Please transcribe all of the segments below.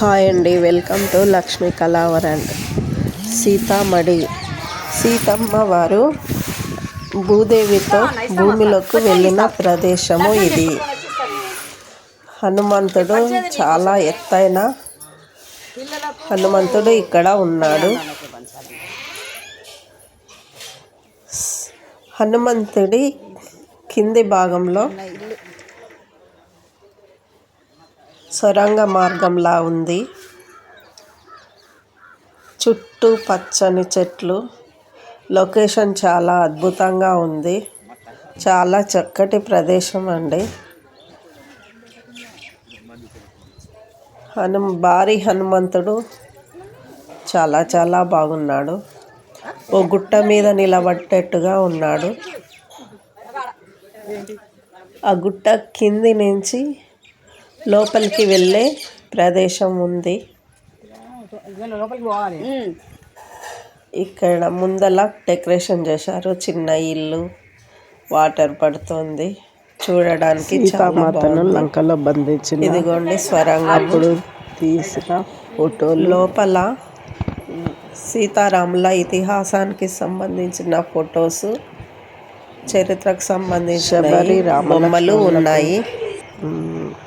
Hi అండి. Welcome to Lakshmi కళావరండ్ సీతామడి. సీతమ్మ వారు భూదేవితో భూమిలోకి వెళ్ళిన ప్రదేశము ఇది. హనుమంతుడు చాలా ఎత్తైన హనుమంతుడు ఇక్కడ ఉన్నాడు. హనుమంతుడి కింది భాగంలో సొరంగ మార్గంలా ఉంది. చుట్టూ పచ్చని చెట్లు. లొకేషన్ చాలా అద్భుతంగా ఉంది. చాలా చక్కటి ప్రదేశం అండి. హను భారీ హనుమంతుడు చాలా చాలా బాగున్నాడు. ఓ గుట్ట మీద నిలబట్టేట్టుగా ఉన్నాడు. ఆ గుట్ట కింది నుంచి లోపలికి వెళ్ళే ప్రదేశం ఉంది. ఇక్కడ ముందల డెకరేషన్ చేశారు. చిన్న ఇల్లు వాటర్ పడుతుంది. చూడడానికి సీతామాతను లంకలో బంధించిన ఇదిగోండి స్వరంగా. అప్పుడు తీసిన ఫోటోలు. లోపల సీతారాముల ఇతిహాసానికి సంబంధించిన ఫొటోస్ చరిత్రకు సంబంధించిన బొమ్మలు ఉన్నాయి.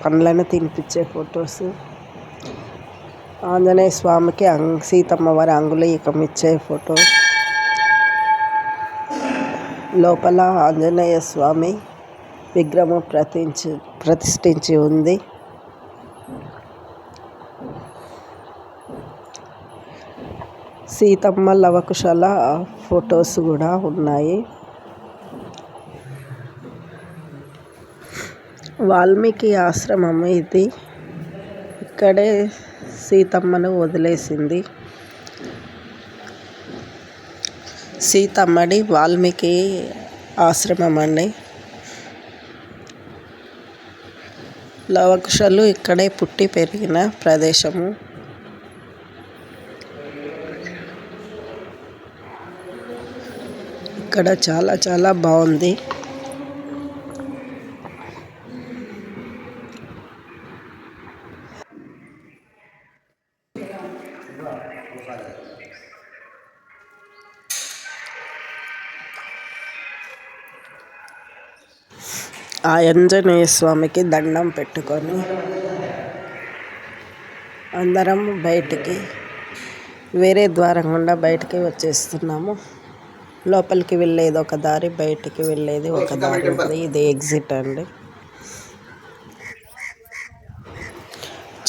పండ్లను తినిపించే ఫొటోస్. ఆంజనేయ స్వామికి అంగ్ సీతమ్మ వారి అంగుళీకం ఇచ్చే ఫోటో. లోపల ఆంజనేయ స్వామి విగ్రహం ప్రతించి ప్రతిష్ఠించి ఉంది. సీతమ్మ లవకుశల ఫొటోస్ కూడా ఉన్నాయి. వాల్మీకి ఆశ్రమం ఇది. ఇక్కడే సీతమ్మను వదిలేసింది. సీతమ్మడి వాల్మీకి ఆశ్రమం అండి లవకుశలు ఇక్కడే పుట్టి పెరిగిన ప్రదేశము. ఇక్కడ చాలా చాలా బాగుంది. ఆ ఆంజనేయ స్వామికి దండం పెట్టుకొని అందరం బయటికి వేరే ద్వారం గుండా బయటికి వచ్చేస్తున్నాము. లోపలికి వెళ్ళేది ఒక దారి బయటికి వెళ్ళేది ఒక దారి ఉంది. ఇది ఎగ్జిట్ అండి.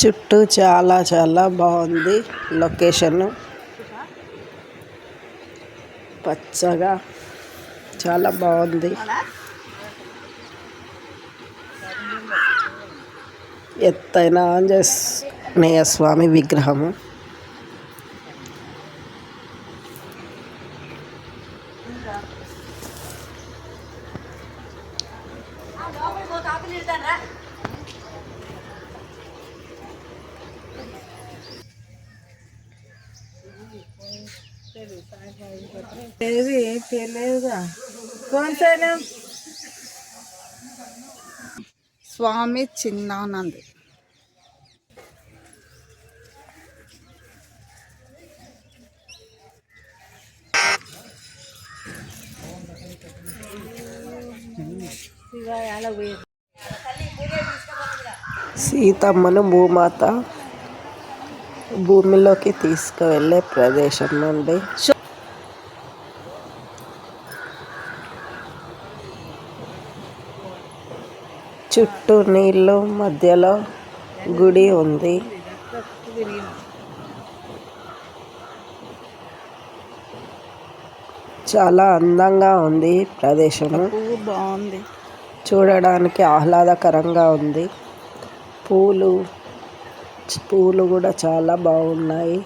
చుట్టూ చాలా చాలా బాగుంది లొకేషన్. పచ్చగా చాలా బాగుంది. ఎత్తైన ఆంజనేయ స్వామి విగ్రహము. స్వామి చిన్నానంద్ సీతమ్మను భూమాత భూమిలోకి తీసుకువెళ్ళే ప్రదేశం అండి. చుట్టూ నీళ్ళు మధ్యలో గుడి ఉంది. చాలా అందంగా ఉంది ప్రదేశము. బాగుంది. చూడడానికి ఆహ్లాదకరంగా ఉంది. పూలు పూలు కూడా చాలా బాగున్నాయి.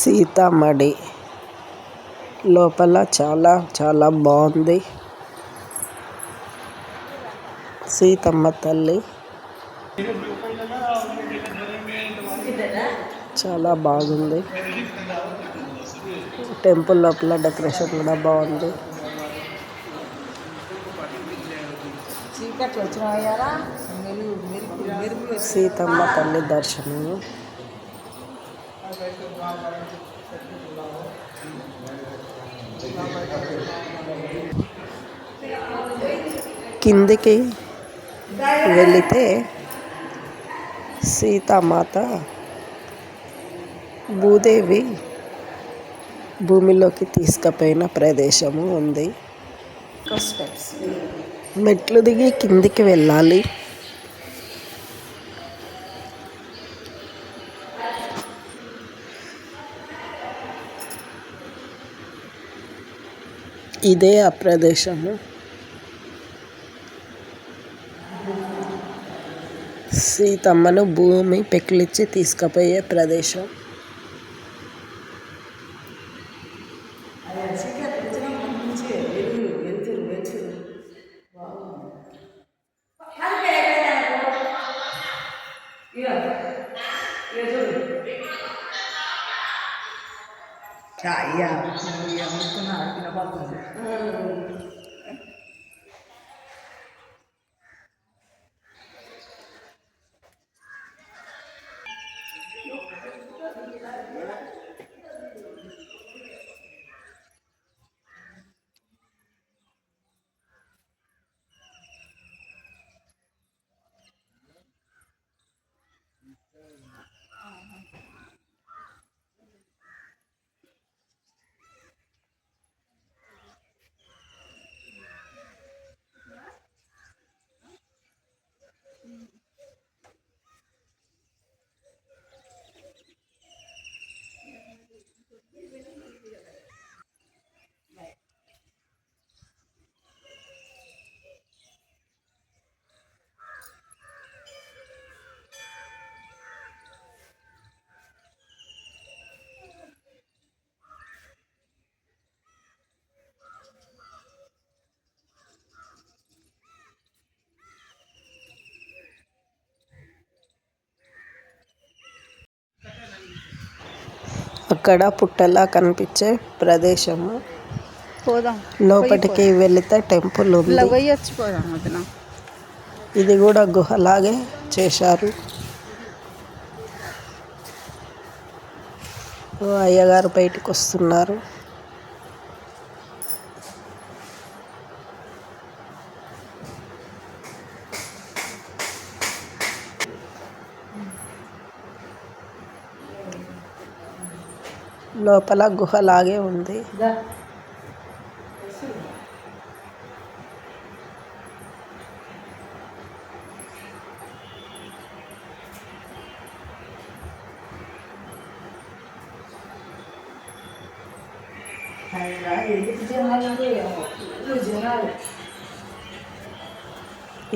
సీతామడి లోపల చాలా చాలా బాగుంది సీతమ్మ తల్లి. చాలా బాగుంది. టెంపుల్ లోపల డెకరేషన్ కూడా బాగుంది సీతమ్మ తల్లి దర్శనము కిందికి వెళితే సీతామాత భూదేవి భూమిలోకి తీసుకుపోయిన ప్రదేశము ఉంది. మెట్లు దిగి కిందికి వెళ్ళాలి. ఇదే ఆ ప్రదేశము. సీతమ్మను భూమి పెకిలిచ్చి తీసుకుపోయే ప్రదేశం. Cioè, io, io non sono una cosa. అక్కడ పుట్టలా కనిపించే ప్రదేశము. పోదాం. లోపలికి వెళితే టెంపుల్ ఉంది. పోయి వచ్చిపోదాం వదిన. ఇది కూడా గుహలాగే చేశారు. అయ్యగారు బయటకు వస్తున్నారు. లోపల గుహలాగే ఉంది.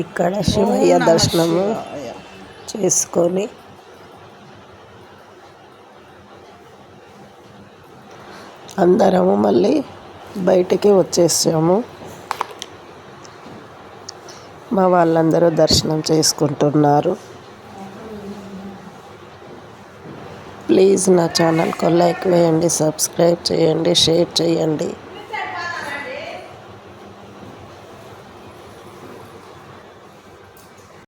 ఇక్కడ శివయ్య దర్శనము చేసుకొని అందరము మళ్ళీ బయటికి వచ్చేసాము. మా వాళ్ళందరూ దర్శనం చేసుకుంటున్నారు. ప్లీజ్ నా ఛానల్కు లైక్ వేయండి సబ్స్క్రైబ్ చేయండి షేర్ చేయండి.